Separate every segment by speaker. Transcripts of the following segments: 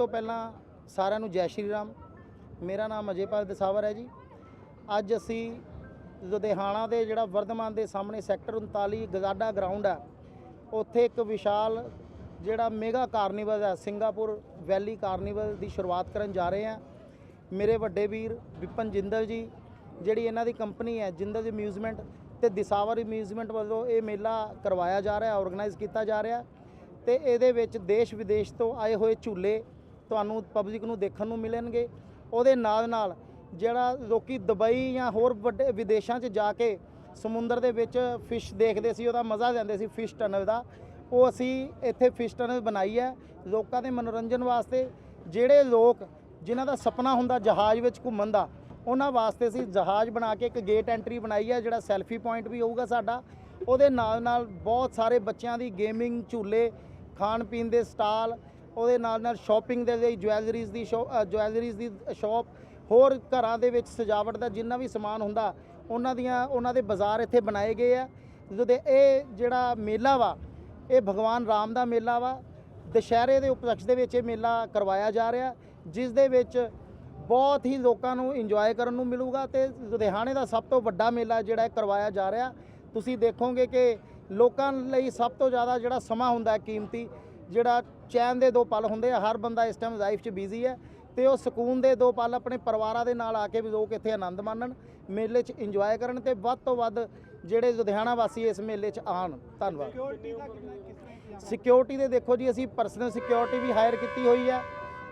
Speaker 1: ਸਭ ਤੋਂ ਪਹਿਲਾਂ ਸਾਰਿਆਂ ਨੂੰ ਜੈ ਸ਼੍ਰੀ ਰਾਮ। ਮੇਰਾ ਨਾਮ ਅਜੇਪਾਲ ਦਸਾਵਰ ਹੈ ਜੀ। ਅੱਜ ਅਸੀਂ ਲੁਧਿਆਣਾ ਦੇ ਜਿਹੜਾ ਵਰਧਮਾਨ ਦੇ ਸਾਹਮਣੇ ਸੈਕਟਰ 39 ਗਜ਼ਾਡਾ ਗਰਾਊਂਡ ਹੈ, ਉੱਥੇ ਇੱਕ ਵਿਸ਼ਾਲ ਜਿਹੜਾ ਮੇਗਾ ਕਾਰਨੀਵਲ ਹੈ, ਸਿੰਗਾਪੁਰ ਵੈਲੀ ਕਾਰਨੀਵਲ ਦੀ ਸ਼ੁਰੂਆਤ ਕਰਨ ਜਾ ਰਹੇ ਹਾਂ। ਮੇਰੇ ਵੱਡੇ ਵੀਰ ਵਿਪਨ ਜਿੰਦਲ ਜੀ, ਜਿਹੜੀ ਇਹਨਾਂ ਦੀ ਕੰਪਨੀ ਹੈ, ਜਿੰਦਲ ਅਮਿਊਜ਼ਮੈਂਟ ਤੇ ਦਿਸਾਵਰ ਅਮਿਊਜ਼ਮੈਂਟ ਵੱਲੋਂ ਇਹ ਮੇਲਾ ਕਰਵਾਇਆ ਜਾ ਰਿਹਾ ਆਰਗੇਨਾਈਜ਼ ਕੀਤਾ ਜਾ ਰਿਹਾ। ਤੇ ਇਹਦੇ ਵਿੱਚ ਦੇਸ਼ ਵਿਦੇਸ਼ ਤੋਂ ਆਏ ਹੋਏ ਝੂਲੇ ਤੁਹਾਨੂੰ ਪਬਲਿਕ ਨੂੰ ਦੇਖਣ ਨੂੰ ਮਿਲਣਗੇ। ਉਹਦੇ ਨਾਲ ਨਾਲ ਜਿਹੜਾ ਲੋਕੀ ਦੁਬਈ ਜਾਂ ਹੋਰ ਵੱਡੇ ਵਿਦੇਸ਼ਾਂ 'ਚ ਜਾ ਕੇ ਸਮੁੰਦਰ ਦੇ ਵਿੱਚ ਫਿਸ਼ ਦੇਖਦੇ ਸੀ, ਉਹਦਾ ਮਜ਼ਾ ਲੈਂਦੇ ਸੀ ਫਿਸ਼ ਟਨਲ ਦਾ। ਉਹ ਅਸੀਂ ਇੱਥੇ ਫਿਸ਼ ਟਨਲ ਬਣਾਈ ਹੈ ਲੋਕਾਂ ਦੇ ਮਨੋਰੰਜਨ ਵਾਸਤੇ। ਜਿਹੜੇ ਲੋਕ ਜਿਨ੍ਹਾਂ ਦਾ ਸੁਪਨਾ ਹੁੰਦਾ ਜਹਾਜ਼ ਵਿੱਚ ਘੁੰਮਣ ਦਾ, ਉਹਨਾਂ ਵਾਸਤੇ ਅਸੀਂ ਜਹਾਜ਼ ਬਣਾ ਕੇ ਇੱਕ ਗੇਟ ਐਂਟਰੀ ਬਣਾਈ ਹੈ, ਜਿਹੜਾ ਸੈਲਫੀ ਪੁਆਇੰਟ ਵੀ ਹੋਊਗਾ ਸਾਡਾ। ਉਹਦੇ ਨਾਲ ਨਾਲ ਬਹੁਤ ਸਾਰੇ ਬੱਚਿਆਂ ਦੀ ਗੇਮਿੰਗ ਝੂਲੇ ਖਾਣ ਪੀਣ ਦੇ ਸਟਾਲ ਉਹਦੇ ਨਾਲ ਨਾਲ ਸ਼ਾਪਿੰਗ ਦੇ ਲਈ ਜਵੈਲਰੀਜ਼ ਦੀ ਜਵੈਲਰੀਜ਼ ਦੀ ਸ਼ਾਪ ਹੋਰ ਘਰਾਂ ਦੇ ਵਿੱਚ ਸਜਾਵਟ ਦਾ ਜਿੰਨਾ ਵੀ ਸਮਾਨ ਹੁੰਦਾ, ਉਹਨਾਂ ਦੀਆਂ, ਉਹਨਾਂ ਦੇ ਬਾਜ਼ਾਰ ਇੱਥੇ ਬਣਾਏ ਗਏ ਆ। ਜਿਹਦੇ ਇਹ ਜਿਹੜਾ ਮੇਲਾ ਵਾ, ਇਹ ਭਗਵਾਨ ਰਾਮ ਦਾ ਮੇਲਾ ਵਾ। ਦੁਸ਼ਹਿਰੇ ਦੇ ਉਪਲਕਸ਼ ਦੇ ਵਿੱਚ ਇਹ ਮੇਲਾ ਕਰਵਾਇਆ ਜਾ ਰਿਹਾ, ਜਿਸ ਦੇ ਵਿੱਚ ਬਹੁਤ ਹੀ ਲੋਕਾਂ ਨੂੰ ਇੰਜੋਏ ਕਰਨ ਨੂੰ ਮਿਲੂਗਾ ਤੇ ਲੁਧਿਆਣੇ ਦਾ ਸਭ ਤੋਂ ਵੱਡਾ ਮੇਲਾ ਜਿਹੜਾ ਕਰਵਾਇਆ ਜਾ ਰਿਹਾ। ਤੁਸੀਂ ਦੇਖੋਗੇ ਕਿ ਲੋਕਾਂ ਲਈ ਸਭ ਤੋਂ ਜ਼ਿਆਦਾ ਜਿਹੜਾ ਸਮਾਂ ਹੁੰਦਾ ਕੀਮਤੀ ਜਿਹੜਾ ਚੈਨ ਦੇ ਦੋ ਪਲ ਹੁੰਦੇ ਆ ਹਰ ਬੰਦਾ ਇਸ ਟਾਈਮ ਲਾਈਫ 'ਚ ਬਿਜ਼ੀ ਹੈ ਤੇ ਉਹ ਸਕੂਨ ਦੇ ਦੋ ਪਲ ਆਪਣੇ ਪਰਿਵਾਰਾਂ ਦੇ ਨਾਲ ਆ ਕੇ ਵੀ ਲੋਕ ਇੱਥੇ ਆਨੰਦ ਮਾਣਨ ਮੇਲੇ 'ਚ ਇੰਜੋਏ ਕਰਨ ਤੇ ਵੱਧ ਤੋਂ ਵੱਧ ਜਿਹੜੇ ਲੁਧਿਆਣਾ ਵਾਸੀ ਇਸ ਮੇਲੇ 'ਚ ਆਣ ਧੰਨਵਾਦ। ਸਿਕਿਉਰਿਟੀ ਦੇ ਦੇਖੋ ਜੀ ਅਸੀਂ ਪਰਸਨਲ ਸਿਕਿਉਰਿਟੀ ਵੀ ਹਾਇਰ ਕੀਤੀ ਹੋਈ ਹੈ।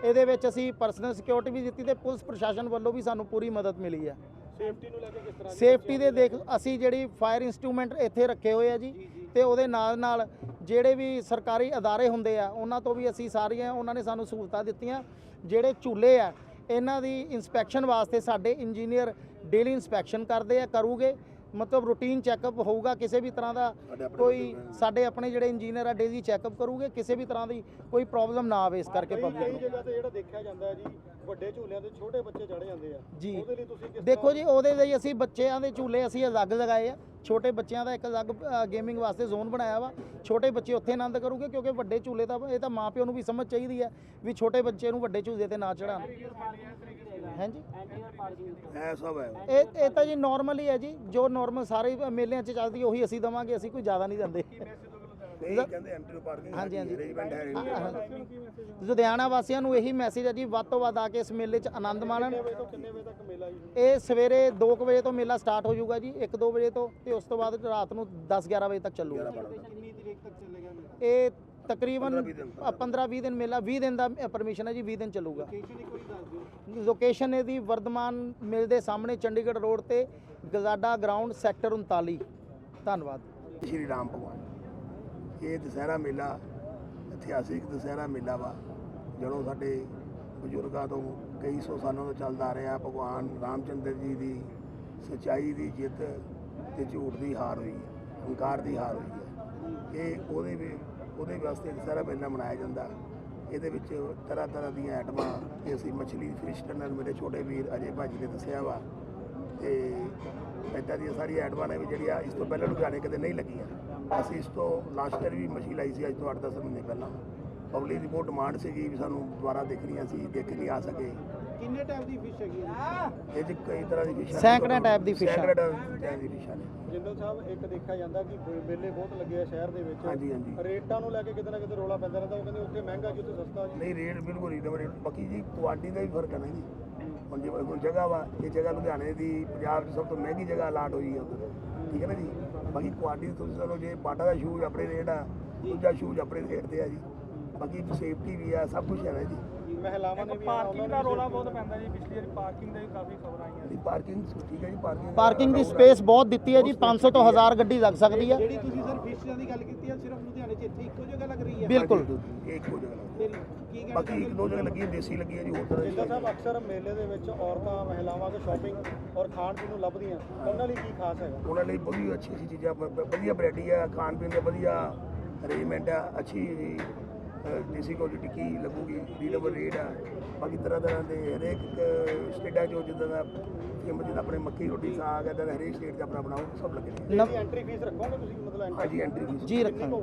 Speaker 1: ਇਹਦੇ ਵਿੱਚ ਅਸੀਂ ਪਰਸਨਲ ਸਿਕਿਉਰਿਟੀ ਵੀ ਦਿੱਤੀ ਤੇ ਪੁਲਿਸ ਪ੍ਰਸ਼ਾਸਨ ਵੱਲੋਂ ਵੀ ਸਾਨੂੰ ਪੂਰੀ ਮਦਦ ਮਿਲੀ ਹੈ।
Speaker 2: ਸੇਫਟੀ ਨੂੰ ਲੈ ਕੇ ਕਿਸ ਤਰ੍ਹਾਂ ਦੀ
Speaker 1: ਸੇਫਟੀ ਦੇ ਦੇਖ ਅਸੀਂ ਜਿਹੜੀ ਫਾਇਰ ਇੰਸਟਰੂਮੈਂਟ ਇੱਥੇ ਰੱਖੇ ਹੋਏ ਆ ਜੀ ਤੇ ਉਹਦੇ ਨਾਲ ਨਾਲ ਜਿਹੜੇ ਵੀ ਸਰਕਾਰੀ ਅਦਾਰੇ ਹੁੰਦੇ ਆ, ਉਹਨਾਂ ਤੋਂ ਵੀ ਅਸੀਂ ਸਾਰੀਆਂ ਉਹਨਾਂ ਨੇ ਸਾਨੂੰ ਸਹੂਲਤਾਂ ਦਿੱਤੀਆਂ। ਜਿਹੜੇ ਝੂਲੇ ਆ, ਇਹਨਾਂ ਦੀ ਇਨਸਪੈਕਸ਼ਨ ਵਾਸਤੇ ਸਾਡੇ ਇੰਜੀਨੀਅਰ ਡੇਲੀ ਇਨਸਪੈਕਸ਼ਨ ਕਰਦੇ ਆ, ਕਰੂਗੇ। ਮਤਲਬ ਰੂਟੀਨ ਚੈੱਕਅਪ ਹੋਊਗਾ ਕਿਸੇ ਵੀ ਤਰ੍ਹਾਂ ਦਾ ਕੋਈ ਸਾਡੇ ਆਪਣੇ ਜਿਹੜੇ ਇੰਜੀਨੀਅਰ ਆ ਡੇਲੀ ਚੈੱਕਅਪ ਕਰੂਗੇ ਕਿਸੇ ਵੀ ਤਰ੍ਹਾਂ ਦੀ ਕੋਈ ਪ੍ਰੋਬਲਮ ਨਾ ਆਵੇ ਇਸ ਕਰਕੇ ਪਬਲਿਕ ਨੂੰ।
Speaker 2: ਜਗ੍ਹਾ ਤੇ ਜਿਹੜਾ ਦੇਖਿਆ ਜਾਂਦਾ ਹੈ ਜੀ ਵੱਡੇ ਝੂਲਿਆਂ ਤੇ ਛੋਟੇ ਬੱਚੇ ਚੜ ਜਾਂਦੇ ਆ।
Speaker 1: ਜੀ।
Speaker 2: ਉਹਦੇ ਲਈ ਤੁਸੀਂ ਕਿਸ
Speaker 1: ਦੇਖੋ ਜੀ ਉਹਦੇ ਲਈ ਅਸੀਂ ਬੱਚਿਆਂ ਦੇ ਝੂਲੇ ਅਸੀਂ ਅਲੱਗ ਲਗਾਏ ਆ। ਛੋਟੇ ਬੱਚਿਆਂ ਦਾ ਇੱਕ ਅਲੱਗ ਗੇਮਿੰਗ ਵਾਸਤੇ ਜ਼ੋਨ ਬਣਾਇਆ ਵਾ। ਛੋਟੇ ਬੱਚੇ ਉੱਥੇ ਆਨੰਦ ਕਰੂਗੇ ਕਿਉਂਕਿ ਵੱਡੇ ਝੂਲੇ ਤਾਂ ਇਹ ਤਾਂ ਮਾਪਿਓ ਨੂੰ ਵੀ ਸਮਝ ਚਾਹੀਦੀ ਹੈ ਵੀ ਛੋਟੇ ਬੱਚੇ ਨੂੰ ਵੱਡੇ ਝੂਲੇ ਤੇ ਨਾ ਚੜਾਉਣ ਹਾਂਜੀ।
Speaker 3: ਇਹ ਸਭ ਹੈ।
Speaker 1: ਇਹ ਇਹ ਤਾਂ ਜੀ ਨਾਰਮਲ ਹੀ ਹੈ ਜੀ। ਜੋ ਨਾਰਮਲ ਸਾਰੇ ਮੇਲਿਆਂ 'ਚ ਚੱਲਦੀ ਉਹੀ ਅਸੀਂ ਦਵਾਂਗੇ ਅਸੀਂ ਕੋਈ ਜ਼ਿਆਦਾ ਨਹੀਂ ਦਿੰਦੇ।
Speaker 3: ਨਹੀਂ ਕਹਿੰਦੇ ਐਂਟਰੀ ਪਾਰਕਿੰਗ
Speaker 1: ਹਾਂਜੀ, ਹਾਂਜੀ।
Speaker 3: ਅਰੇਂਜਮੈਂਟ ਹੈ। ਨਹੀਂ
Speaker 1: ਲੁਧਿਆਣਾ ਵਾਸੀਆਂ ਨੂੰ ਇਹੀ ਮੈਸੇਜ ਹੈ ਜੀ ਵੱਧ ਤੋਂ ਵੱਧ ਆ ਕੇ ਇਸ ਮੇਲੇ 'ਚ ਆਨੰਦ ਮਾਣਨ। ਇਹ ਸਵੇਰੇ 2 ਵਜੇ ਤੋਂ ਮੇਲਾ ਸਟਾਰਟ ਹੋ ਜਾਊਗਾ ਜੀ 1-2 ਵਜੇ ਤੋਂ ਤੇ ਉਸ ਤੋਂ ਬਾਅਦ ਰਾਤ ਨੂੰ 10-11 ਵਜੇ ਤੱਕ ਚੱਲੂਗਾ।
Speaker 2: ਕਿੰਨੀ ਤਰੀਕ ਤੱਕ ਚੱਲੇਗਾ ਮੇਲਾ?
Speaker 1: ਇਹ ਤਕਰੀਬਨ
Speaker 3: 15-20 ਦਿਨ
Speaker 1: 15-20 ਦਿਨ ਮੇਲਾ 20 ਦਿਨ ਦਾ ਪਰਮਿਸ਼ਨ ਹੈ ਜੀ 20 ਦਿਨ ਚੱਲੂਗਾ।
Speaker 2: ਲੋਕੇਸ਼ਨ ਇੱਕ ਵਾਰੀ ਦੱਸ ਦਿਓ।
Speaker 1: ਲੋਕੇਸ਼ਨ ਇਹਦੀ ਵਰਧਮਾਨ ਮਿਲ ਦੇ ਸਾਹਮਣੇ ਚੰਡੀਗੜ੍ਹ ਰੋਡ ਤੇ ਗਜ਼ਾਡਾ ਗਰਾਊਂਡ ਸੈਕਟਰ 39 ਧੰਨਵਾਦ।
Speaker 3: ਸ਼੍ਰੀ ਰਾਮ ਭਗਵਾਨ। ਇਹ ਦੁਸਹਿਰਾ ਮੇਲਾ ਇਤਿਹਾਸਿਕ ਦੁਸਹਿਰਾ ਮੇਲਾ ਵਾ ਜਦੋਂ ਸਾਡੇ ਬਜ਼ੁਰਗਾਂ ਤੋਂ ਕਈ ਸੌ ਸਾਲਾਂ ਤੋਂ ਚੱਲਦਾ ਆ ਰਿਹਾ ਭਗਵਾਨ ਰਾਮਚੰਦਰ ਜੀ ਦੀ ਸਚਾਈ ਦੀ ਜਿੱਤ ਤੇ ਝੂਠ ਦੀ ਹਾਰ ਹੋਈ ਹੈ ਹੰਕਾਰ ਦੀ ਹਾਰ ਹੋਈ ਹੈ। ਇਹ ਉਹਦੇ ਵੀ ਉਹਦੇ ਵਾਸਤੇ ਸਾਰਾ ਮੇਲਾ ਮਨਾਇਆ ਜਾਂਦਾ। ਇਹਦੇ ਵਿੱਚ ਤਰ੍ਹਾਂ ਤਰ੍ਹਾਂ ਦੀਆਂ ਆਈਟਮਾਂ, ਤੇ ਅਸੀਂ ਮੱਛਲੀ ਫਿਸ਼ ਟਨਲ ਮੇਰੇ ਛੋਟੇ ਵੀਰ ਅਜੇ ਭਾਜੀ ਨੇ ਦੱਸਿਆ ਵਾ। ਤੇ ਇੱਦਾਂ ਦੀਆਂ ਸਾਰੀਆਂ ਆਈਟਮਾਂ ਨੇ ਵੀ ਜਿਹੜੀਆਂ ਇਸ ਤੋਂ ਪਹਿਲਾਂ ਲੁਧਿਆਣੇ ਕਦੇ ਨਹੀਂ ਲੱਗੀਆਂ। ਅਸੀਂ ਇਸ ਤੋਂ ਲਾਸਟ ਟਾਈਮ ਵੀ ਮੱਛੀ ਲਾਈ ਸੀ, ਅੱਜ ਤੋਂ 8-10 ਮਹੀਨੇ ਪਹਿਲਾਂ। ਪਬਲਿਕ ਦੀ ਬਹੁਤ ਡਿਮਾਂਡ ਸੀਗੀ ਵੀ ਸਾਨੂੰ ਦੁਬਾਰਾ ਦੇਖਣੀ ਸੀ ਦੇਖ ਨਹੀਂ ਆ ਸਕੇ।
Speaker 2: ਕਿੰਨੇ ਟਾਈਪ ਦੀ ਫਿਸ਼ ਹੈਗੀ ਹੈ
Speaker 3: ਇਹ 'ਚ ਕਈ ਤਰ੍ਹਾਂ ਦੀ ਫਿਸ਼ਾਂ
Speaker 1: ਸੈਂਕੜੇ type ਦੀ ਫਿਸ਼ਾਂ।
Speaker 3: ਸੈਂਕੜੇ type ਦੀ ਫਿਸ਼ਾਂ ਨੇ
Speaker 2: ਜਿੰਦਲ ਸਾਹਿਬ ਇੱਕ ਦੇਖਿਆ ਜਾਂਦਾ ਕਿ ਬ- ਮੇਲੇ ਬਹੁਤ ਲੱਗੇ ਆ ਸ਼ਹਿਰ ਦੇ ਵਿੱਚ।
Speaker 3: ਹਾਂਜੀ ਹਾਂਜੀ।
Speaker 2: ਰੇਟਾਂ ਨੂੰ ਲੈ ਕੇ ਕਿਤੇ ਨਾ ਕਿਤੇ ਰੋਲਾ ਪੈਂਦਾ ਰਹਿੰਦਾ। ਉਹ ਕਹਿੰਦੇ ਉੱਥੇ ਮਹਿੰਗਾ ਜੀ ਉੱਥੇ ਸਸਤਾ ਜੀ?
Speaker 3: ਨਹੀਂ ਰੇਟ ਬਿਲਕੁਲ ਰੀਜ਼ਨੇਬਲ ਰੇਟ। ਬਾਕੀ ਜੀ ਕੁਆਲਿਟੀ ਦਾ ਵੀ ਫ਼ਰਕ ਹੈ ਨਾ ਜੀ। ਹੁਣ ਹੁਣ ਜਗ੍ਹਾ ਵਾ ਇਹ ਜਗ੍ਹਾ ਲੁਧਿਆਣੇ ਦੀ ਪੰਜਾਬ 'ਚ ਸਭ ਤੋਂ ਮਹਿੰਗੀ ਜਗ੍ਹਾ ਅਲਾਟ ਹੋਈ ਹੈ ਉੱਧਰ। ਠੀਕ ਹੈ ਨਾ ਜੀ? ਬਾਕੀ ਕੁਆਲਿਟੀ ਤੁਸੀਂ ਚਲੋ ਜੇ ਬਾਟਾ ਦਾ ਸ਼ੂਜ਼ ਆਪਣੇ ਰੇਟ ਆ ਦੂਜਾ ਸ਼ੂਜ਼ ਆਪਣੇ ਰੇਟ ਤੇ ਆ ਜੀ। ਬਾਕੀ ਸੇਫਟੀ ਵੀ ਆ ਸਭ ਕੁਝ ਹੈ ਨਾ ਜੀ।
Speaker 2: ਮਹਿਲਾਵਾਂ ਨੇ ਵੀ
Speaker 4: ਪਾਰਕਿੰਗ ਦਾ ਰੋਲਾ ਬਹੁਤ ਪੈਂਦਾ ਜੀ ਪਿਛਲੀ ਵਾਰੀ ਪਾਰਕਿੰਗ ਦਾ ਵੀ ਕਾਫੀ ਖਬਰ ਆਈਆਂ
Speaker 3: ਦੀ ਪਾਰਕਿੰਗ ਠੀਕ ਹੈ ਜੀ ਪਾਰਕਿੰਗ
Speaker 1: ਪਾਰਕਿੰਗ ਦੀ ਸਪੇਸ ਬਹੁਤ ਦਿੱਤੀ ਹੈ ਜੀ 500 ਤੋਂ 1000 ਗੱਡੀ ਲੱਗ ਸਕਦੀ ਹੈ।
Speaker 2: ਜਿਹੜੀ ਤੁਸੀਂ ਸਰ ਫਿਸ਼ਾਂ ਦੀ ਗੱਲ ਕੀਤੀ ਹੈ ਸਿਰਫ ਲੁਧਿਆਣੇ 'ਚ ਇੱਥੇ ਇੱਕੋ ਜਗ੍ਹਾ ਲੱਗ ਰਹੀ ਹੈ?
Speaker 1: ਬਿਲਕੁਲ।
Speaker 3: ਇਹ ਇੱਕੋ ਜਗ੍ਹਾ ਲੱਗੀ।
Speaker 2: ਫਿਰ ਕੀ ਕਹਿਣਾ
Speaker 3: ਬਾਕੀ ਇੱਕ ਦੋ ਜਗ੍ਹਾ ਲੱਗੀ ਹੈ ਦੇਸੀ ਲੱਗੀ ਹੈ ਜੀ ਹੋਰ ਤਰ੍ਹਾਂ ਦੀ
Speaker 2: ਜਿੰਦਰ ਸਾਹਿਬ ਅਕਸਰ ਮੇਲੇ ਦੇ ਵਿੱਚ ਔਰਤਾਂ ਮਹਿਲਾਵਾਂ ਕੇ ਸ਼ਾਪਿੰਗ ਔਰ ਖਾਣ ਪੀਣ ਨੂੰ ਲੱਭਦੀਆਂ। ਉਹਨਾਂ ਲਈ ਕੀ ਖਾਸ ਹੈਗਾ?
Speaker 3: ਉਹਨਾਂ ਲਈ ਬਹੁਤ ਅੱਛੀ ਅੱਛੀ ਚੀਜ਼ਾਂ ਵਧੀਆ ਵੈਰਾਈਟੀ ਆ ਖਾਣ ਪੀਣ ਦਾ ਵਧੀਆ ਅਰੇਂਜਮੈਂਟ ਆ ਅੱਛੀ ਦੇਸੀ ਕੋਲ ਟਿੱਕੀ ਲੱਗੂਗੀ ਰੀਡੇਬਲ ਰੇਟ ਆ। ਬਾਕੀ ਤਰ੍ਹਾਂ ਤਰ੍ਹਾਂ ਦੇ ਹਰੇਕ ਸਟੇਟਾਂ 'ਚੋਂ ਜਿੱਦਾਂ ਦਾ ਫੇਮਸ ਜਿੱਦਾਂ ਆਪਣੇ ਮੱਕੀ ਰੋਟੀ ਸਾਗ ਇਦਾਂ ਦਾ ਹਰੇਕ ਸਟੇਟ 'ਚ ਆਪਣਾ ਬਣਾਓ ਸਭ ਲੱਗੇ ਨੇ।
Speaker 1: ਨਵ-
Speaker 2: ਐਂਟਰੀ ਫੀਸ ਰੱਖੋਗੇ ਤੁਸੀਂ? ਮਤਲਬ ਐਂਟਰੀ
Speaker 3: ਹਾਂਜੀ ਐਂਟਰੀ ਫੀਸ
Speaker 1: ਜੀ ਰੱਖਾਂਗੇ।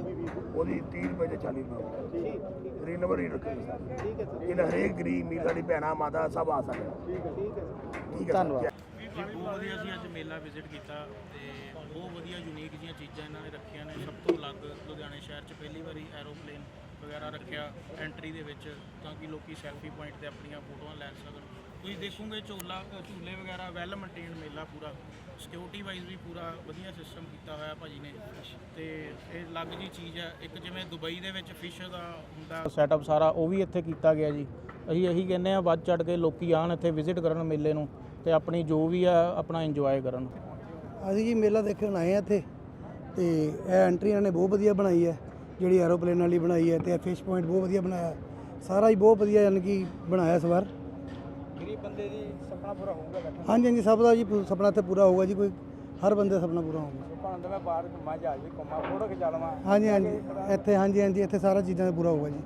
Speaker 3: ਉਹਦੀ 30 ਰੁਪਏ ਤੇ 40 ਰੁਪਏ
Speaker 2: ਠੀਕ
Speaker 3: ਰੀਡੇਬਲ ਰੇਟ ਰੱਖੀ ਸਰ।
Speaker 2: ਠੀਕ ਹੈ ਸਰ।
Speaker 3: ਇਹਨਾਂ ਹਰੇਕ ਗਰੀਬ ਮੀਰ ਸਾਡੀ ਭੈਣਾਂ ਮਾਤਾ ਸਭ ਆ ਸਕਦੇ
Speaker 2: ਠੀਕ ਹੈ ਠੀਕ ਹੈ ਸਰ।
Speaker 3: ਠੀਕ ਹੈ
Speaker 1: ਧੰਨਵਾਦ।
Speaker 5: ਜੀ ਬਹੁਤ ਵਧੀਆ ਅਸੀਂ ਅੱਜ ਮੇਲਾ ਵਿਜ਼ਿਟ ਕੀਤਾ ਤੇ ਬਹੁਤ ਵਧੀਆ ਯੂਨੀਕ ਜੀਆਂ ਚੀਜ਼ਾਂ ਇਹਨਾਂ ਨੇ ਰੱਖੀਆਂ ਨੇ। ਸਭ ਤੋਂ ਅਲੱਗ ਲੁਧਿਆਣੇ ਸ਼ਹਿਰ 'ਚ ਪਹਿਲੀ ਵਾਰੀ ਐਰੋਪਲੇਨ ਵਗੈਰਾ ਰੱਖਿਆ ਐਂਟਰੀ ਦੇ ਵਿੱਚ ਤਾਂ ਕਿ ਲੋਕੀ ਸੈਲਫੀ ਪੁਆਇੰਟ ਤੇ ਆਪਣੀਆਂ ਫੋਟੋਆਂ ਲੈ ਸਕਣ। ਤੁਸੀਂ ਦੇਖੋਗੇ ਝੂਲਾ ਝੂਲੇ ਵਗੈਰਾ ਵੈਲ ਮੇਨਟੇਨ ਮੇਲਾ ਪੂਰਾ। ਸਿਕਿਉਰਿਟੀ ਵਾਈਜ਼ ਵੀ ਪੂਰਾ ਵਧੀਆ ਸਿਸਟਮ ਕੀਤਾ ਹੋਇਆ ਭਾਜੀ ਨੇ। ਤੇ ਇਹ ਅਲੱਗ ਜੀ ਚੀਜ਼ ਹੈ। ਇੱਕ ਜਿਵੇਂ ਦੁਬਈ ਦੇ ਵਿੱਚ ਫਿਸ਼ ਦਾ ਹੁੰਦਾ। ਸੈਟਅਪ ਸਾਰਾ ਉਹ ਵੀ ਇੱਥੇ ਕੀਤਾ ਗਿਆ ਜੀ। ਅਸੀਂ ਇਹੀ ਕਹਿੰਦੇ ਆ ਵੱਧ ਚੜ ਕੇ ਲੋਕੀ ਆਣ ਇੱਥੇ ਵਿਜ਼ਿਟ ਕਰਨ ਮੇਲੇ ਨੂੰ ਤੇ ਆਪਣੀ ਜੋ ਵੀ ਆ ਆਪਣਾ ਇੰਜੋਏ ਕਰਨ।
Speaker 6: ਅਸੀਂ ਜੀ ਮੇਲਾ ਦੇਖਣ ਆਏ ਆ ਇੱਥੇ ਤੇ ਇਹ ਐਂਟਰੀ ਇਹਨਾਂ ਨੇ ਬਹੁਤ ਵਧੀਆ ਬਣਾਈ ਹੈ। ਜਿਹੜੀ ਐਰੋਪਲੇਨ ਵਾਲੀ ਬਣਾਈ ਹੈ ਤੇ ਫਿਸ਼ ਪੁਆਇੰਟ ਬਹੁਤ ਵਧੀਆ ਬਣਾਇਆ। ਸਾਰਾ ਹੀ ਬਹੁਤ ਵਧੀਆ ਯਾਨੀ ਕਿ ਬਣਾਇਆ ਇਸ ਵਾਰ।
Speaker 4: ਗਰੀਬ ਬੰਦੇ ਦੀ ਸੁਪਨਾ ਪੂਰਾ ਹੋਊਗਾ ਬੈਠਾ
Speaker 6: ਹਾਂਜੀ ਹਾਂਜੀ ਸਭ ਦਾ ਜੀ ਪੂ- ਸੁਪਨਾ ਇੱਥੇ ਪੂਰਾ ਹੋਊਗਾ ਜੀ ਕੋਈ ਹਰ ਬੰਦੇ ਦਾ ਸੁਪਨਾ ਪੂਰਾ ਹੋਊਗਾ।
Speaker 4: ਸੁਪਨਾ ਹੁੰਦਾ ਮੈਂ ਬਾਹਰ ਘੁੰਮਾ ਜਹਾਜ਼ ਵੀ ਘੁੰਮਾ ਫੋਟੋ ਖਿਚਾ ਲਵਾਂ।
Speaker 6: ਹਾਂਜੀ ਹਾਂਜੀ ਇੱਥੇ ਹਾਂਜੀ ਹਾਂਜੀ ਇੱਥੇ ਸਾਰਾ ਚੀਜ਼ਾਂ ਦਾ ਪੂਰਾ ਹੋਊਗਾ ਜੀ।